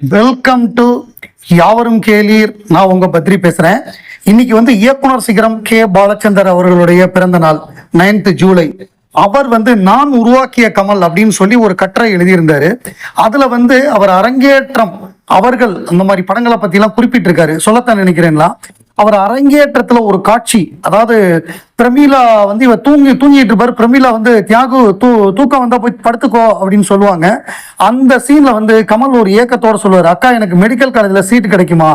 Welcome to யாவரும் கேளீர். நான் உங்க பத்ரி பேசுறேன். இன்னைக்கு வந்து இயக்குனர் சிகரம் கே பாலச்சந்தர் அவர்களுடைய பிறந்த நாள் நைன்த் ஜூலை. அவர் வந்து நான் உருவாக்கிய கமல் அப்படின்னு சொல்லி ஒரு கட்டுரை எழுதியிருந்தாரு. அதுல வந்து அவர் அரங்கேற்றம் அவர்கள் அந்த மாதிரி படங்களை பத்தி எல்லாம் குறிப்பிட்டிருக்காரு. சொல்லத்தான் நினைக்கிறேன்லாம். அவர் அரங்கேற்றத்துல ஒரு காட்சி அதாவது பிரமீலா வந்து இவ தூங்கி தூங்கிட்டு இருப்பாரு. பிரமீலா வந்து தியாகு தூ தூக்கம் வந்தா போய் படுத்துக்கோ அப்படின்னு சொல்லுவாங்க. அந்த சீன்ல வந்து கமல் ஒரு ஏக்கத்தோட சொல்லுவார் அக்கா எனக்கு மெடிக்கல் காலேஜ்ல சீட் கிடைக்குமா?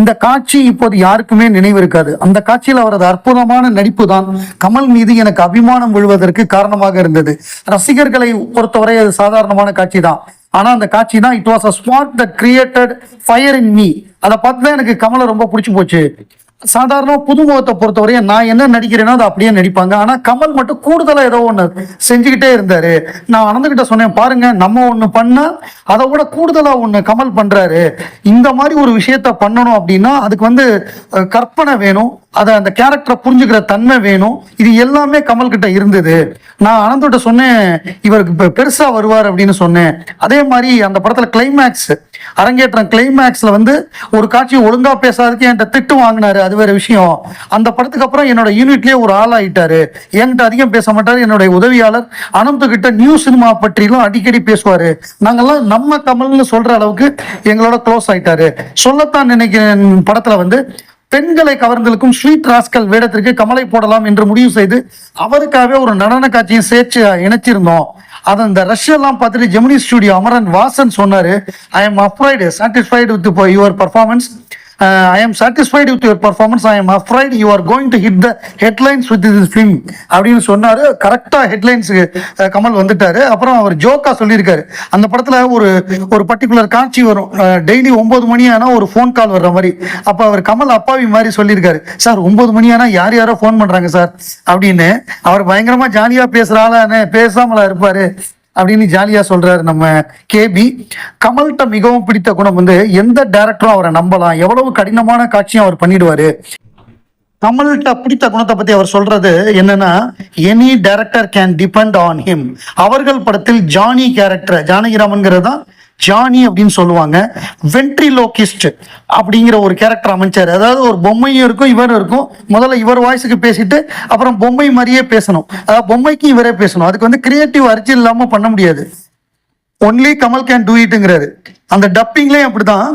இந்த காட்சி இப்போது யாருக்குமே நினைவு இருக்காது. அந்த காட்சியில் அவரது அற்புதமான நடிப்பு தான் கமல் மீது எனக்கு அபிமானம் விழுவதற்கு காரணமாக இருந்தது. ரசிகர்களை பொறுத்தவரை அது சாதாரணமான காட்சி தான் ஆனா அந்த காட்சி தான் it was a spot that created fire in me அதை பார்த்து தான் எனக்கு கமலை ரொம்ப பிடிச்சி போச்சு. சாதாரண புதுமுகத்தை பொறுத்தவரையும் நான் என்ன நடிக்கிறேனோ அதை அப்படியே நடிப்பாங்க. ஆனா கமல் மட்டும் கூடுதலா ஏதோ ஒண்ணு செஞ்சுக்கிட்டே இருந்தாரு. நான் அனந்தகிட்ட சொன்னேன் பாருங்க நம்ம ஒண்ணு பண்ணா அதை விட கூடுதலா ஒண்ணு கமல் பண்றாரு. இந்த மாதிரி ஒரு விஷயத்த பண்ணணும் அப்படின்னா அதுக்கு வந்து கற்பனை வேணும். அதை அந்த கேரக்டரை புரிஞ்சுக்கிற தன்மை வேணும். இது எல்லாமே கமல் கிட்ட இருந்தது. நான் அனந்திட்ட சொன்னேன் இவருக்கு இப்போ பெருசாக வருவார் அப்படின்னு சொன்னேன். அதே மாதிரி அந்த படத்தில் கிளைமேக்ஸ் அரங்கேற்றம் கிளைமேக்ஸில் வந்து ஒரு காட்சி ஒழுங்காக பேசாததுக்கு என்கிட்ட திட்டு வாங்கினாரு அது வேற விஷயம். அந்த படத்துக்கு அப்புறம் என்னோட யூனிட்லேயே ஒரு ஆள் ஆயிட்டாரு. என்கிட்ட அதிகம் பேச மாட்டார். என்னுடைய உதவியாளர் அனந்த் கிட்ட நியூ சினிமா பற்றிலும் அடிக்கடி பேசுவாரு. நாங்கெல்லாம் நம்ம கமல்னு சொல்ற அளவுக்கு எங்களோட க்ளோஸ் ஆயிட்டாரு. சொல்லத்தான் நினைக்கிறேன் படத்துல வந்து பெண்களை கவர்ந்தலுக்கும் ஸ்வீட் ராஸ்கல் வேடத்திற்கு கமலை போடலாம் என்று முடிவு செய்து அவருக்காகவே ஒரு நடன காட்சியை சேர்த்து இணைச்சிருந்தோம். அதை இந்த ரஷ்யெல்லாம் பார்த்துட்டு ஜெமினி ஸ்டுடியோ அமரன் வாசன் சொன்னாரு I am afraid satisfied with your performance I am satisfied with your performance I am afraid you are going to hit the headlines with this film அப்படின்னு சொன்னார். கரெக்டாக ஹெட்லைன்ஸுக்கு கமல் வந்துட்டாரு. அப்புறம் அவர் ஜோக்கா சொல்லியிருக்காரு. அந்த படத்தில் ஒரு ஒரு பர்டிகுலர் காட்சி வரும். Uh, டெய்லி ஒம்பது மணி ஆனால் ஒரு ஃபோன் கால் வர்ற மாதிரி. அப்போ அவர் கமல் அப்பாவி மாதிரி சொல்லியிருக்காரு. சார் ஒம்பது மணி ஆனால் யார் யாரோ ஃபோன் பண்ணுறாங்க சார்? அப்படின்னு. அவர் பயங்கரமாக ஜாலியாக பேசுற ஆளானே பேசாமலா இருப்பார். அப்படின்னு ஜாலியா சொல்றாரு நம்ம கேபி. கமல்கிட்ட மிகவும் பிடித்த குணம் வந்து எந்த டேரக்டரும் அவரை நம்பலாம். எவ்வளவு கடினமான காட்சியும் அவர் பண்ணிடுவாரு. கமல்கிட்ட பிடித்த குணத்தை பத்தி அவர் சொல்றது என்னன்னா any director can depend on him அவர்கள் படத்தில் ஜானி கேரக்டர் ஜானகிராமன்கிறது தான் ஜானி அப்படின்னு சொல்லுவாங்க. வென்ட்ரி லோகிஸ்ட் அப்படிங்கிற ஒரு கேரக்டர் அமைச்சாரு. அதாவது ஒரு பொம்மையும் இருக்கும் இவரும் இருக்கும். முதல்ல இவர் வாய்ஸுக்கு பேசிட்டு அப்புறம் பொம்மை மாதிரியே பேசணும். அதாவது பொம்மைக்கு இவரே பேசணும். அதுக்கு வந்து கிரியேட்டிவ் அரிச்சு இல்லாம பண்ண முடியாது. ஒன்லி கமல் கேன் டூ இட்டுங்கிறாரு அந்த டப்பிங்லேயும் அப்படிதான்.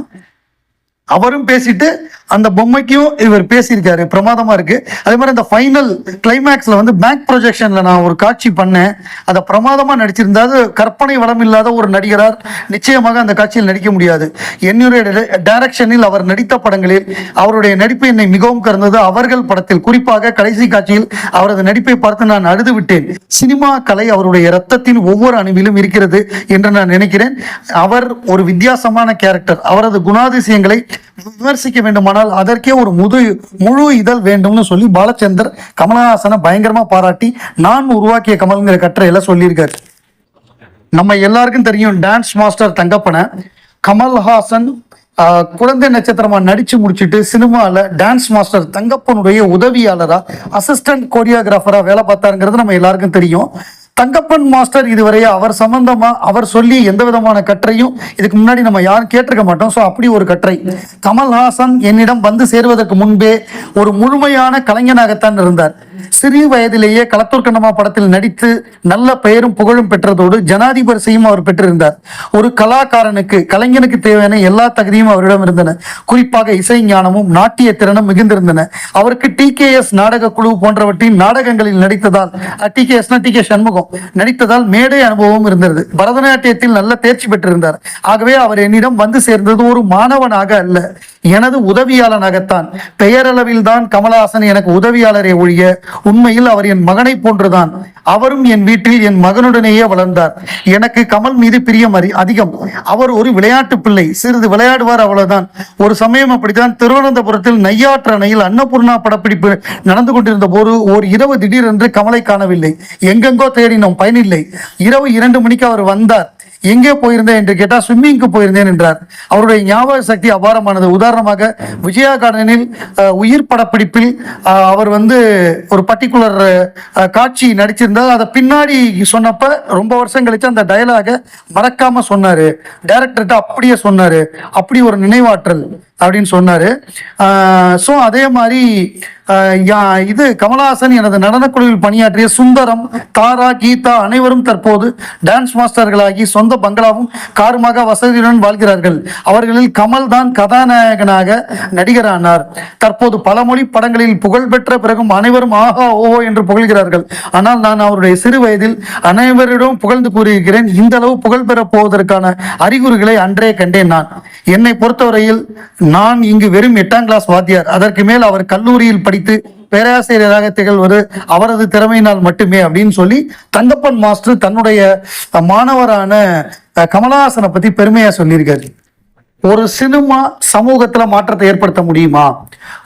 அவரும் பேசிட்டு அந்த பொம்மைக்கும் இவர் பேசியிருக்காரு. பிரமாதமா இருக்கு. அதே மாதிரி அந்த ஃபைனல் கிளைமேக்ஸ்ல வந்து பேக் ப்ரொஜெக்ஷன்ல நான் ஒரு காட்சி பண்ணேன். அதை பிரமாதமா நடிச்சிருந்தா அது கற்பனை வளம் இல்லாத ஒரு நடிகரார் நிச்சயமாக அந்த காட்சியில் நடிக்க முடியாது. என்னுடைய டைரக்ஷனில் அவர் நடித்த படங்களில் அவருடைய நடிப்பு என்னை மிகவும் கறந்தது அவர்கள் படத்தில் குறிப்பாக கடைசி காட்சியில் அவரது நடிப்பை பார்த்து நான் அழுது விட்டேன். சினிமா கலை அவருடைய ரத்தத்தின் ஒவ்வொரு அணுவிலும் இருக்கிறது என்று நான் நினைக்கிறேன். அவர் ஒரு வித்தியாசமான கேரக்டர் அவரது குணாதிசயங்களை விமர்சிக்க வேண்டுமானால் அதற்கே ஒரு முது முழு இதழ் வேண்டும்னு சொல்லி பாலச்சந்தர் கமலஹாசனை பயங்கரமா பாராட்டி நான் உருவாக்கிய கமல்ங்கிற கட்டுரையில சொல்லியிருக்காரு. நம்ம எல்லாருக்கும் தெரியும் டான்ஸ் மாஸ்டர் தங்கப்பனை. கமல்ஹாசன் ஆஹ், குழந்தை நட்சத்திரமா நடிச்சு முடிச்சிட்டு சினிமாவில் டான்ஸ் மாஸ்டர் தங்கப்பனுடைய உதவியாளரா அசிஸ்டன்ட் கோரியோகிராஃபரா வேலை பார்த்தாருங்கிறது நம்ம எல்லாருக்கும் தெரியும். தங்கப்பன் மாஸ்டர் இதுவரை அவர் சம்பந்தமா அவர் சொல்லி எந்த விதமான கற்றையும் இதுக்கு முன்னாடி நம்ம யாரும் கேட்டிருக்க மாட்டோம். ஸோ அப்படி ஒரு கற்றை. கமல்ஹாசன் என்னிடம் வந்து சேருவதற்கு முன்பே ஒரு முழுமையான கலைஞனாகத்தான் இருந்தார். சிறிய வயதிலேயே களத்தூர் கண்ணம்மா படத்தில் நடித்து நல்ல பெயரும் புகழும் பெற்றதோடு ஜனாதிபரிசையும் அவர் பெற்றிருந்தார். ஒரு கலாகாரனுக்கு கலைஞனுக்கு தேவையான எல்லா தகுதியும் அவரிடம் இருந்தன. குறிப்பாக இசை ஞானமும் நாட்டிய திறனும் மிகுந்திருந்தன. அவருக்கு டி கே எஸ் நாடக குழு போன்றவற்றின் நாடகங்களில் நடித்ததால் T K S T K Shanmugam. நடித்ததால் மேடை அனுபவம் இருந்தது. பரதநாட்டியத்தில் நல்ல தேர்ச்சி பெற்றிருந்தார். ஆகவே அவர் என்னிடம் வந்து சேர்ந்தது ஒரு மாணவனாக அல்ல. எனது உதவியாளனாகத்தான். பெயரளவில் தான் கமலஹாசன் எனக்கு உதவியாளரை ஒழிய உண்மையில் அவர் என் மகனை போன்றுதான். அவரும் என் வீட்டில் என் மகனுடனேயே வளர்ந்தார். எனக்கு கமல் மீது பிரியம் அறி அதிகம். அவர் ஒரு விளையாட்டு பிள்ளை. சிறிது விளையாடுவார் அவ்வளவுதான். ஒரு சமயம் அப்படித்தான் திருவனந்தபுரத்தில் நையாற்று அணையில் அன்னபூர்ணா படப்பிடிப்பு நடந்து கொண்டிருந்த போது ஒரு இரவு திடீரென்று கமலை காணவில்லை. எங்கெங்கோ தேடினோம். பயனில்லை. இரவு இரண்டு மணிக்கு அவர் வந்தார். எங்கே போயிருந்தேன் என்று கேட்டால் ஸ்விம்மிங்க்கு போயிருந்தேன் என்றார். அவருடைய ஞாபக சக்தி அபாரமானது. உதாரணமாக விஜயா கார்டனில் உயிர் படப்பிடிப்பில் அவர் வந்து ஒரு பர்டிகுலர் காட்சி நடிச்சிருந்தால் அதை பின்னாடி சொன்னப்ப ரொம்ப வருஷம் கழிச்சு அந்த டயலாக மறக்காம சொன்னார். டைரக்டர்கிட்ட அப்படியே சொன்னார். அப்படி ஒரு நினைவாற்றல் அப்படின்னு சொன்னார். ஸோ அதே மாதிரி இது கமலஹாசன் எனது நடனக்குழுவில் பணியாற்றிய சுந்தரம் தாரா கீதா அனைவரும் தற்போது டான்ஸ் மாஸ்டர்களாகி சொந்த பங்களாவும் காருமாக வசதியுடன் வாழ்கிறார்கள். அவர்களில் கமல் தான் கதாநாயகனாக நடிகரானார். தற்போது பல மொழி படங்களில் புகழ் பெற்ற பிறகும் அனைவரும் ஆஹா ஓஹோ என்று புகழ்கிறார்கள். ஆனால் நான் அவருடைய சிறு வயதில் அனைவரிடம் புகழ்ந்து கூறியிருக்கிறேன் இந்த அளவு புகழ் பெறப் போவதற்கான அறிகுறிகளை அன்றே கண்டேன் நான். என்னை பொறுத்தவரையில் நான் இங்கு வெறும் எட்டாம் கிளாஸ் வாத்தியார். அதற்கு மேல் அவர் கல்லூரியில் படித்து பேராசிரியராக திகழ்வது அவரது திறமையினால் மட்டுமே அப்படின்னு சொல்லி தங்கப்பன் மாஸ்டர் தன்னுடைய மாணவரான கமலஹாசனை பத்தி பெருமையா சொல்லியிருக்காரு. ஒரு சினிமா சமூகத்துல மாற்றத்தை ஏற்படுத்த முடியுமா?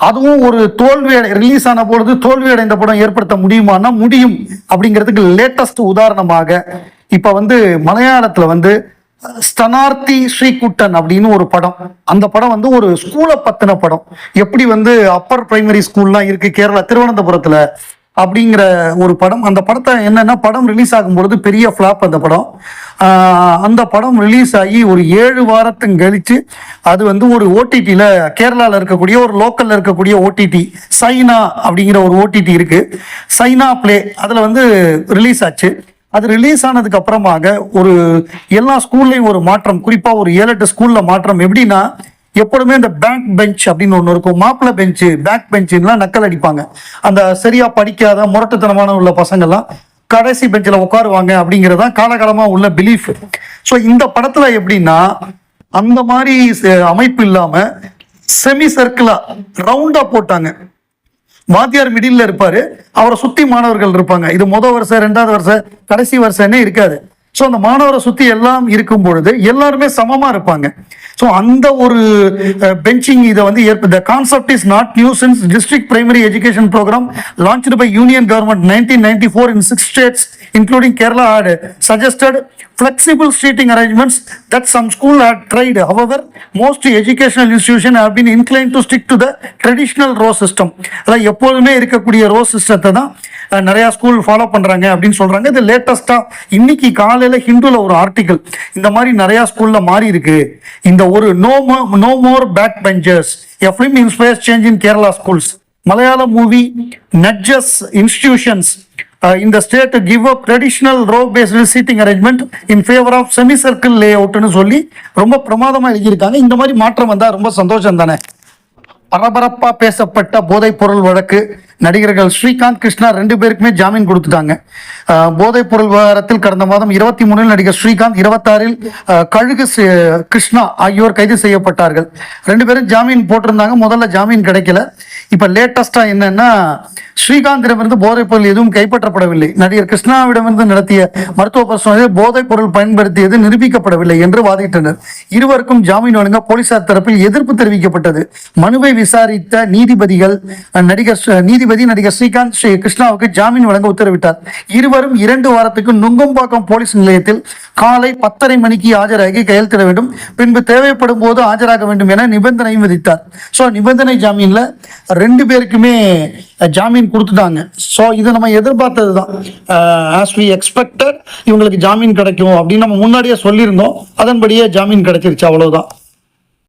அதுவும் ஒரு தோல்வி ரிலீஸ் ஆன பொழுது தோல்வி அடைந்த படம் ஏற்படுத்த முடியுமான்னா முடியும். அப்படிங்கிறதுக்கு லேட்டஸ்ட் உதாரணமாக இப்ப வந்து மலையாளத்துல வந்து ஸ்தனார்த்தி ஸ்ரீகுட்டன் அப்படின்னு ஒரு படம். அந்த படம் வந்து ஒரு ஸ்கூலை பத்தின படம். எப்படி வந்து அப்பர் பிரைமரி ஸ்கூல்லாம் இருக்கு கேரளா திருவனந்தபுரத்துல அப்படிங்கிற ஒரு படம். அந்த படத்தை என்னன்னா படம் ரிலீஸ் ஆகும்பொழுது பெரிய ஃப்ளாப் அந்த படம். அந்த படம் ரிலீஸ் ஆகி ஒரு ஏழு வாரத்தும் கழிச்சு அது வந்து ஒரு ஓடிடியில் கேரளாவில் இருக்கக்கூடிய ஒரு லோக்கலில் இருக்கக்கூடிய ஓடிடி சைனா அப்படிங்கிற ஒரு ஓடிடி இருக்கு. சைனா ப்ளே அதில் வந்து ரிலீஸ் ஆச்சு. அது ரிலீஸ் ஆனதுக்கு அப்புறமாக ஒரு எல்லா ஸ்கூல்லையும் ஒரு மாற்றம் குறிப்பா ஒரு ஏழு எட்டு ஸ்கூல்ல மாற்றம் எப்படின்னா எப்பொழுதுமே இந்த பேக் பெஞ்ச் அப்படின்னு ஒன்று இருக்கும். மாப்பிள்ள பெஞ்சு பேக் பெஞ்சுலாம் நக்கல் அடிப்பாங்க. அந்த சரியா படிக்காத முரட்டுத்தனமான உள்ள பசங்கள்லாம் கடைசி பெஞ்சில் உட்காருவாங்க அப்படிங்கிறதான் காலகாலமாக உள்ள பிலீஃப் ஸோ இந்த படத்தில் எப்படின்னா அந்த மாதிரி அமைப்பு இல்லாமல் செமி சர்க்கிளா ரவுண்டா போட்டாங்க. வாத்தியார் மிடில் இருப்பாரு. அவரை சுத்தி மாணவர்கள் இருப்பாங்க. இது முத வருஷம் ரெண்டாவது வருஷம் கடைசி வருஷம்னே இருக்காது. ஸோ அந்த மாணவரை சுத்தி எல்லாம் இருக்கும் பொழுது எல்லாருமே சமமா இருப்பாங்க. ஸோ அந்த ஒரு பெஞ்சிங் இதை வந்து ஏற்ப the concept is not new since district primary education programme launched by union government nineteen ninety four in six states including Kerala had suggested flexible seating arrangements that some school had tried. However, most educational institutions have been inclined to stick to the traditional row system. அதாவது எப்போதுமே இருக்கக்கூடிய row சிஸ்டத்தை தான் நிறையா நிறைய school follow பண்ணுறாங்க அப்படின்னு சொல்கிறாங்க இது லேட்டஸ்ட்டாக இன்னைக்கு காலையில் ஹிந்துவில் ஒரு ஆர்டிக்கல் இந்த மாதிரி நிறையா ஸ்கூலில் மாறி இருக்கு. இந்த ஒரு நோ மோ no more back benchers a film inspires change in Kerala schools Malayalam movie nudges institutions uh, in the state to give up traditional row based seating arrangement in favor of semicircle layoutனு சொல்லி ரொம்ப பிரமாதமா எழுதியிருக்காங்க இந்த மாதிரி மாற்றம் வந்தா ரொம்ப சந்தோஷம் தானே பரபரப்பா பேசப்பட்ட போதைப் பொருள் வழக்கு நடிகர்கள் ஸ்ரீகாந்த் கிருஷ்ணா ரெண்டு பேருக்குமே ஜாமீன் கொடுத்துட்டாங்க. போதைப் பொருள் விவகாரத்தில் கடந்த மாதம் இருபத்தி மூணில் நடிகர் ஸ்ரீகாந்த் இருபத்தாறில் கழுகு கிருஷ்ணா ஆகியோர் கைது செய்யப்பட்டார்கள். ரெண்டு பேரும் ஜாமீன் போட்டிருந்தாங்க. முதல்ல ஜாமீன் கிடைக்கல. இப்போ லேட்டஸ்டாக என்னன்னா ஸ்ரீகாந்திடமிருந்து போதைப் பொருள் எதுவும் கைப்பற்றப்படவில்லை. நடிகர் கிருஷ்ணாவிடமிருந்து நடத்திய மருத்துவ பரிசோதனையில் போதைப் பொருள் பயன்படுத்தியது நிரூபிக்கப்படவில்லை என்று வாதிட்டனர். இருவருக்கும் ஜாமீன் வழங்க போலீசார் தரப்பில் எதிர்ப்பு தெரிவிக்கப்பட்டது. மனுவை விசாரித்த நீதிபதிகள் நடிகர் நீதிபதி நீதிபதி நடிகர் ஸ்ரீகாந்த் ஸ்ரீ கிருஷ்ணாவுக்கு ஜாமீன் வழங்க உத்தரவிட்டார். இருவரும் இரண்டு வாரத்துக்கு நுங்கம்பாக்கம் போலீஸ் நிலையத்தில் காலை பத்தரை மணிக்கு ஆஜராகி கையெழுத்திட வேண்டும். பின்பு தேவைப்படும் போது ஆஜராக வேண்டும் என நிபந்தனையும் விதித்தார். ஸோ நிபந்தனை ஜாமீனில் ரெண்டு பேருக்குமே ஜாமீன் கொடுத்துட்டாங்க. ஸோ இது நம்ம எதிர்பார்த்தது தான் ஆஸ் வி எக்ஸ்பெக்டட் இவங்களுக்கு ஜாமீன் கிடைக்கும் அப்படின்னு நம்ம முன்னாடியே சொல்லியிருந்தோம். அதன்படியே ஜாமீன் கிடைச்சிருச்சு அவ்வளோதான்